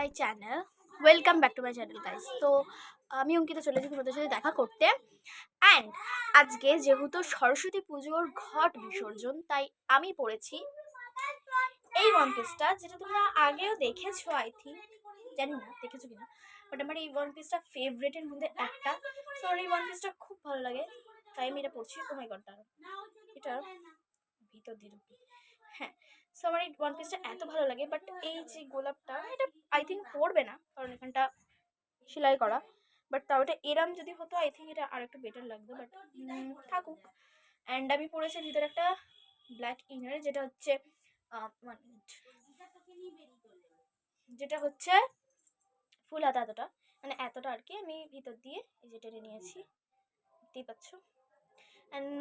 My channel. Welcome back to my channel guys তো, আমি অঙ্কিতা চলেছি তোমাদের সাথে দেখা করতে। অ্যান্ড আজকে যেহেতু সরস্বতী পুজোর ঘট বিসর্জন, তাই আমি পড়েছি এই ওয়ান পিসটা যেটা তোমরা আগেও দেখেছ আই থিঙ্ক জানি না, দেখেছ কিনা? বাট আমার এই ওয়ান পিসটা ফেভারেটের মধ্যে একটা। আমার এই ওয়ান পিসটা খুব ভালো লাগে। তাই আমি এটা পড়ছি। ও মাই গড এটা ভিতর দিয়ে হ্যাঁ সো আমার এই ওয়ান পিসটা এত ভালো লাগে বাট এই যে গোলাপটা, এটা আই থিঙ্ক পড়বে না, কারণ এখানটা সেলাই করা বাট তাও এটা এরাম যদি হতো আই থিঙ্ক এটা আর একটু বেটার লাগতো বাট থাকুক। অ্যান্ড আমি পড়েছি ভিতরে একটা ব্ল্যাক ইনার যেটা হচ্ছে যেটা হচ্ছে ফুল হাতা এতটা মানে এতটা আর কি, আমি ভিতর দিয়ে এই যে টেনে নিয়েছি। দেখতেই পাচ্ছ? অ্যান্ড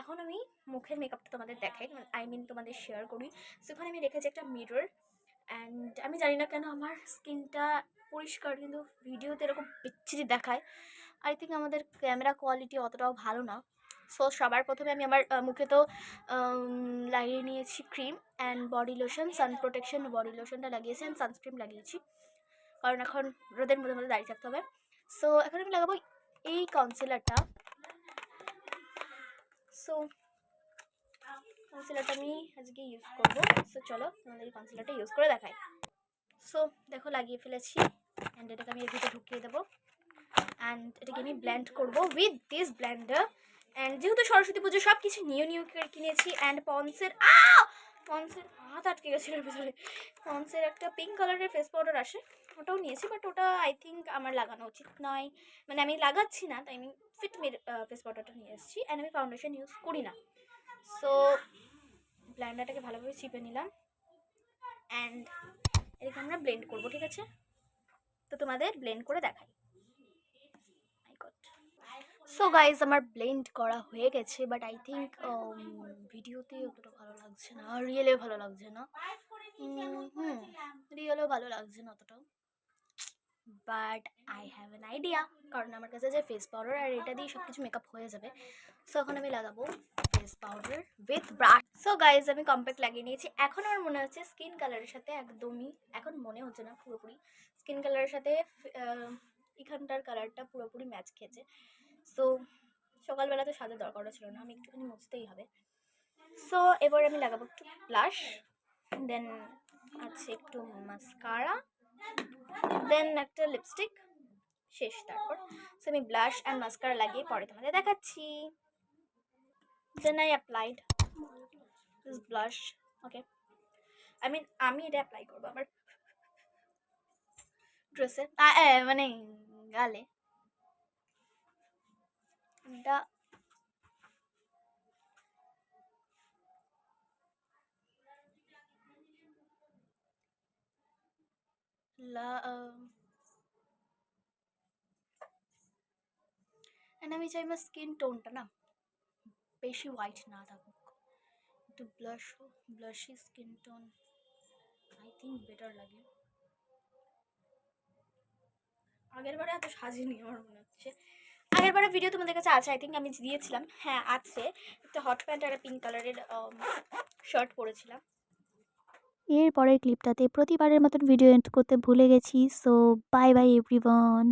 এখন আমি মুখের মেকআপটা তোমাদের দেখাই। আই মিন তোমাদের শেয়ার করি। সেখানে আমি রেখেছি একটা মিরর অ্যান্ড আমি জানি না কেন আমার স্কিনটা পরিষ্কার, কিন্তু ভিডিওতে এরকম বিচ্ছিরি দেখায়। আই থিঙ্ক আমাদের ক্যামেরা কোয়ালিটি অতটাও ভালো না। সো সবার প্রথমে আমি আমার মুখে তো লাগিয়ে নিয়েছি cream and body lotion sun protection body লোশনটা লাগিয়েছি অ্যান্ড সানস্ক্রিন লাগিয়েছি। কারণ এখন রোদের মধ্যে মধ্যে দাঁড়িয়ে থাকতে হবে। সো এখন আমি লাগাবো এই কনসিলারটা সো কনসিলারটা আমি আজকে ইউজ করব। সো চলো তোমাদের কনসিলারটা ইউজ করে দেখাই। সো দেখো লাগিয়ে ফেলেছি। অ্যান্ড এটাকে আমি ভিতরে ঢুকিয়ে দেবো। অ্যান্ড এটাকে আমি ব্ল্যান্ড করব উইথ দিস ব্ল্যান্ডার অ্যান্ড যেহেতু সরস্বতী পুজো সব কিছু নিউ নিউ কিনেছি। অ্যান্ড পন্সের আ পন্সের হাত আটকে গেছিল ভিতরে। পন্সের একটা পিঙ্ক কালারের ফেস পাউডার আসে, ওটাও নিয়েছি বাট ওটা আই থিঙ্ক আমার লাগানো উচিত নয়। মানে আমি লাগাচ্ছি না, তাই আমি ফিটমির ফেস পাউডারটা নিয়ে এসেছি অ্যান্ড আমি ফাউন্ডেশন ইউজ করি না। সো ব্ল্যান্ডারটাকে ভালোভাবে চিপে নিলাম অ্যান্ড এটাকে আমরা ব্লেন্ড করব, ঠিক আছে? তো তোমাদের ব্লেন্ড করে দেখাই। সো গাইজ আমার ব্লেন্ড করা হয়ে গেছে বাট আই থিঙ্ক ভিডিওতে অতটা ভালো লাগছে না। রিয়েলেও ভালো লাগছে না। হুম রিয়েলেও ভালো লাগছে না অতটাও। But I have an idea কারণ আমার কাছে যে ফেস পাউডার আর এটা দিয়ে সব কিছু মেকআপ হয়ে যাবে। সো এখন আমি লাগাবো face powder with brush so guys আমি কম্প্যাক্ট লাগিয়ে নিয়েছি। এখন আমার মনে হচ্ছে স্কিন কালারের সাথে একদমই, এখন মনে হচ্ছে না পুরোপুরি। স্কিন কালারের সাথে এখানটার কালারটা পুরোপুরি ম্যাচ খেয়েছে। সো সকালবেলা তো সাজা দরকারও ছিল না, আমি একটুখানি মুছতেই হবে। সো এবার আমি লাগাবো একটু ব্লাশ দেন আছে একটু মাস্কারা দেন একটা লিপস্টিক শেষ তারপর। সো আমি ব্লাশ অ্যান্ড মাস্কারা লাগিয়ে পরে তোমাদের দেখাচ্ছি। Then I applied blush okay I mean আমি এটা অ্যাপ্লাই করব আমার ড্রেসে মানে গালে। এটা লা এন্ড আমি চাই আমার স্কিন টোনটা না বেশি হোয়াইট না থাকুক। একটু blush blushy skin tone I think better লাগে। আগের বারে এত সাজিনি আমার মনে হচ্ছে। আগের বারে ভিডিও তোমাদের কাছে আছে আই থিঙ্ক আমি দিয়েছিলাম। হ্যাঁ আছে। একটা হট প্যান্ট আর পিঙ্ক কালারের শার্ট পরেছিলাম। এরপরের ক্লিপটাতে প্রতিবারের মতন ভিডিও এন্ড করতে ভুলে গেছি সো বাই বাই এভরিওয়ান